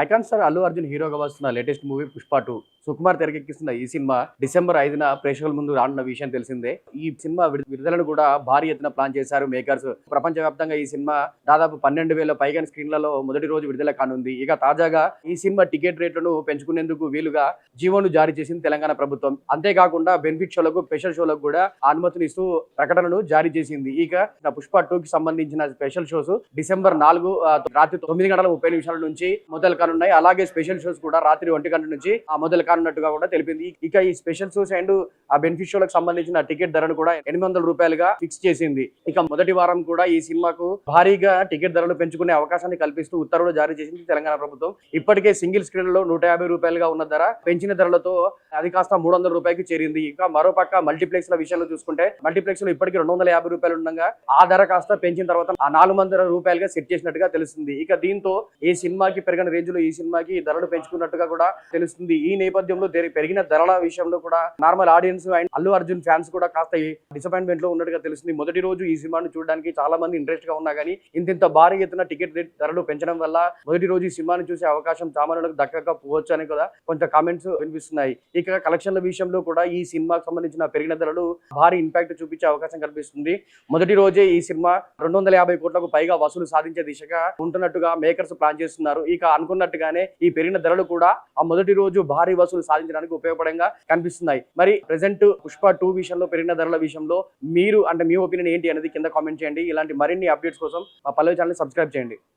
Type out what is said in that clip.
Icon star Allu Arjun హీరోగా వస్తున్న latest movie Pushpa two. Sukumar తెరకెక్కిస్తున్న ఈ సినిమా డిసెంబర్ ఐదున ప్రేక్షకుల ముందు రానున్న విషయం తెలిసిందే. ఈ సినిమా విడుదలను కూడా భారీ ఎత్తున ప్లాన్ చేశారు మేకర్స్. ప్రపంచవ్యాప్తంగా ఈ సినిమా దాదాపు పన్నెండు వేల పైగా స్క్రీన్లలో మొదటి రోజు విడుదల కానుంది. ఇక తాజాగా ఈ సినిమా టికెట్ రేట్లను పెంచుకునేందుకు వీలుగా జీవోను జారీ చేసింది తెలంగాణ ప్రభుత్వం. అంతేకాకుండా బెనిఫిట్ షోలకు స్పెషల్ షోలకు కూడా అనుమతిని ఇస్తూ ప్రకటనను జారీ చేసింది. ఇక పుష్ప టూ కి సంబంధించిన స్పెషల్ షోస్ డిసెంబర్ నాలుగు రాత్రి తొమ్మిది గంటల ముప్పై నిమిషాల నుంచి మొదలు కానున్నాయి. అలాగే స్పెషల్ షోస్ కూడా రాత్రి ఒంటి గంట నుంచి మొదలు కానున్నట్టుగా కూడా తెలిపింది. ఇక ఈ స్పెషల్ షోస్ అండ్ ఆ బెనిఫిట్ షోలకు సంబంధించిన టికెట్ ధరను కూడా ఎనిమిది రూపాయలుగా ఫిక్స్ చేసింది. ఇక మొదటి వారం కూడా ఈ సినిమాకు భారీగా టికెట్ ధరలు పెంచుకునే అవకాశాన్ని కల్పిస్తూ ఉత్తర్వులు జారీ చేసింది తెలంగాణ ప్రభుత్వం. ఇప్పటికే సింగిల్ స్క్రీన్లో నూట యాభై రూపాయలుగా ఉన్న ధర పెంచిన ధరలతో అది కాస్త మూడు వందల రూపాయలకి చేరింది. ఇంకా మరోపక్క మల్టీప్లెక్స్ ల విషయంలో చూసుకుంటే మల్టీప్లెక్స్లో ఇప్పటికి రెండు వందల యాభై రూపాయలు ఉండగా ఆ ధర కాస్త పెంచిన తర్వాత ఆ నాలుగు వందల రూపాయలుగా సెట్ చేసినట్టుగా తెలుస్తుంది. ఇక దీంతో ఈ సినిమాకి పెరిగిన రేంజ్ లో ఈ సినిమాకి ధరలు పెంచుకున్నట్టుగా కూడా తెలుస్తుంది. ఈ నేపథ్యంలో పెరిగిన ధరల విషయంలో కూడా normal audience and Allu Arjun fans కూడా కాస్త డిసప్పాయింట్మెంట్లో ఉన్నట్టుగా తెలుస్తుంది. మొదటి రోజు ఈ సినిమాను చూడడానికి చాలా మంది ఇంట్రెస్ట్గా ఉన్నా కానీ ఇంత భారీ ఎత్తున టికెట్ ధరలు పెంచడం వల్ల మొదటి రోజు ఈ సినిమాను చూసే అవకాశం సామాన్యులకు దక్కకపోవచ్చు అని కూడా కొంత కామెంట్స్ వినిపిస్తున్నాయి. ఇక కలెక్షన్ల విషయంలో కూడా ఈ సినిమాకు సంబంధించిన పెరిగిన ధరలు భారీ ఇంపాక్ట్ చూపించే అవకాశం కనిపిస్తుంది మొదటి రోజే ఈ సినిమా రెండు వందల యాభై కోట్లకు పైగా వసూలు సాధించే దిశగా ఉంటున్నట్టుగా మేకర్స్ ప్లాన్ చేస్తున్నారు. ఇక అనుకున్న అనుకున్నట్టుగానే ఈ పెరిగిన ధరలు కూడా ఆ మొదటి రోజు భారీ వసూలు సాధించడానికి ఉపయోగపడంగా కనిపిస్తున్నాయి. మరి ప్రెసెంట్ పుష్ప టూ విషయంలో పెరిగిన ధరల విషయంలో మీరు అంటే మీ ఒపీనియన్ ఏంటి అనేది కింద కామెంట్ చేయండి. ఇలాంటి మరిన్ని అప్డేట్స్ కోసం మా పల్లవి ఛానల్ సబ్స్క్రైబ్ చేయండి.